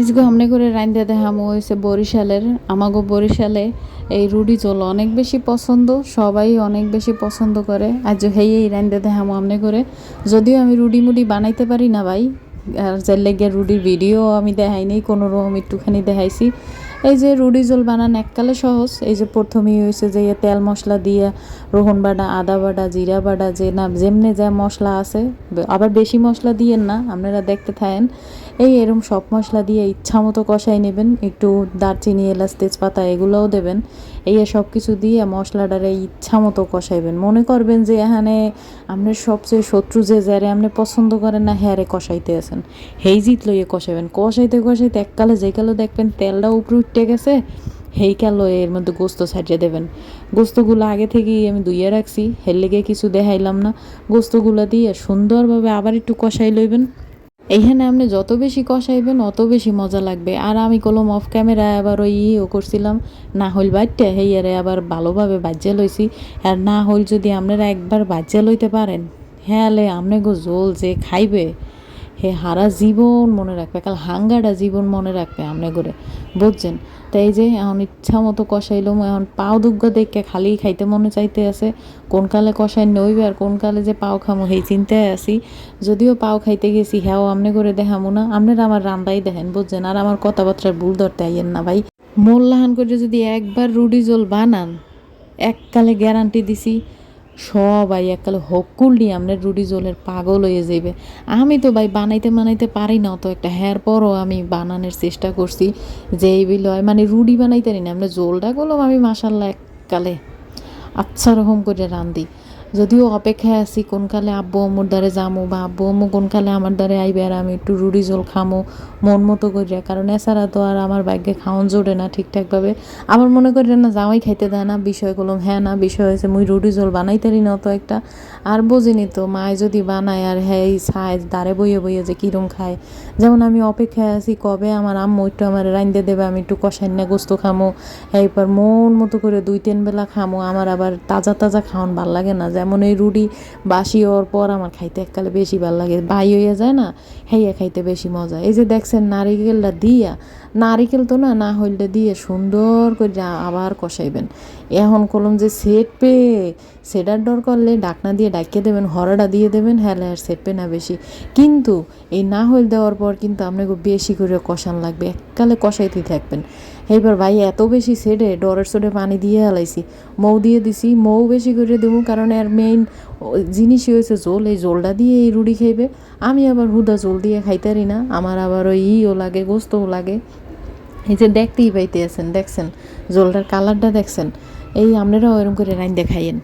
আজকে আমনে করে রাইন্দা দেখামো হয়েছে বরিশালের, আমাগো বরিশালে এই রুডি জল অনেক বেশি পছন্দ, সবাই অনেক বেশি পছন্দ করে। আজ হেই এই রাইন্দা দেখামো আমনে করে। যদিও আমি রুডি মুডি বানাইতে পারি না ভাই, আর যার লেগে রুডির ভিডিও আমি দেখাইনি, কোনো রকম একটুখানি দেখাইছি। এই যে রুডি জল বানান এককালে সহজ। এই যে প্রথমেই হয়েছে যে ইয়ে তেল মশলা দিয়ে রোহন বাটা, আদা বাটা, জিরা বাটা, যে না, যেমনি যা মশলা আছে আবার বেশি মশলা দিয়েন না, আপনারা দেখতে থাকেন। এই এরম সব মশলা দিয়ে ইচ্ছা মতো কষাই নেবেন, একটু দারচিনি, এলাচ, তেজপাতা এগুলোও দেবেন। এই সব কিছু দিয়ে মশলাটারে ইচ্ছা মতো কষাইবেন। মনে করবেন যে এখানে আপনার সবচেয়ে শত্রু যে যারে আপনি পছন্দ করেন না, হ্যারে কষাইতে আছেন। হেই জিত লইয়ে কষাইবেন। কষাইতে কষাইতে এককালে যে কালো দেখবেন তেলটা উপরে উঠতে গেছে, হেই কালো এর মধ্যে গোস্ত ছাড়িয়ে দেবেন? গোস্তগুলো আগে থেকেই আমি ধুইয়ে রাখছি হের লেগে কিছু দেখাইলাম না। গোস্তগুলো দিয়ে সুন্দরভাবে আবার একটু কষাই লইবেন। এইখানে আপনি যত বেশি কষাইবেন, অত বেশি মজা লাগবে। আর আমি কলম অফ ক্যামেরায় আবার ওই ইয়েও করছিলাম, না হইল বাইটটা হেয়ারে আবার ভালোভাবে বাজ্যা লইছি। আর না হইল যদি আপনারা একবার বাজ্যা লইতে পারেন হ্যাঁ আপনি গো জোল যে খাইবে। হে হারা জীবন মনে রাখবে, কাল হাঙ্গাটা জীবন মনে রাখবে আমনে করে। বুঝছেন? তাই যে এখন ইচ্ছা মতো কষাইলাম এখন পাও দুগ্গ দেখে খালি খাইতে মনে চাইতে আছে, কোন কালে কষাই নইবে আর কোন কালে যে পাও খামো সেই চিন্তায় আছি। যদিও পাও খাইতে গেছি হ্যাঁ আমনে করে দেখামো না। আপনারা আমার রান্দাই দেখেন, বুঝছেন? আর আমার কথাবার্তার ভুল ধরতে আইয়েন না ভাই। মোল্লাহান করে যদি একবার রুডি জল বানান, এককালে গ্যারান্টি দিছি সবাই এককালে হকুল নিয়ে আপনার রুডি জলের পাগল হয়ে যাইবে। আমি তো ভাই বানাইতে বানাইতে পারি না, অত একটা হ্যার পরও আমি বানানোর চেষ্টা করছি। যে এই হয় মানে রুডি বানাইতে না, আমরা জলটা করলাম আমি মাসাল্লাহ এককালে আচ্ছা রকম করে রান্ধি। যদিও অপেক্ষায় আছি, কোনকালে আব্বু আম্মুর দ্বারে যামো বা আব্বু আম্মু কোনকালে আমার দ্বারে আইবে আর আমি একটু রুডি জল খামো, মন মতো করিয়া। কারণ এছাড়া তো আর আমার ভাগ্যে খাওয়ান জোটে না ঠিকঠাকভাবে। আমার মনে করি না, জামাই খাইতে দেয় না, বিষয় করলাম হ্যাঁ না, বিষয় হয়েছে মুই রুটি জল বানাইতারি না অত একটা। আর বুঝিনি তো, মায় যদি বানায় আর হ্যাঁ এই ছায় দাঁড়ে বইয়ে বইয়ে যে কিরম খায়। যেমন আমি অপেক্ষায় আছি, কবে আমার আম্মু একটু আমার রাইন্দে দেবে, আমি একটু কষাই না গোস্ত খামো। এরপর মন মতো করে দুই তিন বেলা খামো, আমার আবার তাজা তাজা খাওয়ান ভালো লাগে না যেমন এই রুটি বাসি হওয়ার পর আমার খাইতে এককালে বেশি ভালো লাগে। বাই হইয়া যায় না, হেইয়া খাইতে বেশি মজা। এই যে দেখছেন নারিকেলটা দিয়া, নারিকেল তো না না হইলে দিয়ে সুন্দর করে আবার কষাইবেন। এখন কলম যে সেট পে সেটার ডর করলে ডাকনা দিয়ে ডাকিয়ে দেবেন হরাটা দিয়ে দেবেন হ্যালে আর সেট পে না বেশি। কিন্তু এই না হইল দেওয়ার পর কিন্তু আপনাকে বেশি করে কষান লাগবে, এককালে কষাইতে থাকবেন। এইবার ভাই এত বেশি সেটে ডরের সোডে পানি দিয়ে হালাইছি। মৌ দিয়ে দিছি, মৌ বেশি করে দেবো, কারণ এর মেইন জিনিসই হয়েছে জোল এই জোলটা দিয়ে এই রুটি খাইবে। আমি আবার হুদা জোল দিয়ে খাইতারি না, আমার আবার ওই ইও লাগে, গোস্তও লাগে। এই যে দেখতেই পাইতে আছেন দেখছেন? জোলটার কালারটা দেখছেন? এই আপনারাও এরকম করে রাইন দেখাইয়েন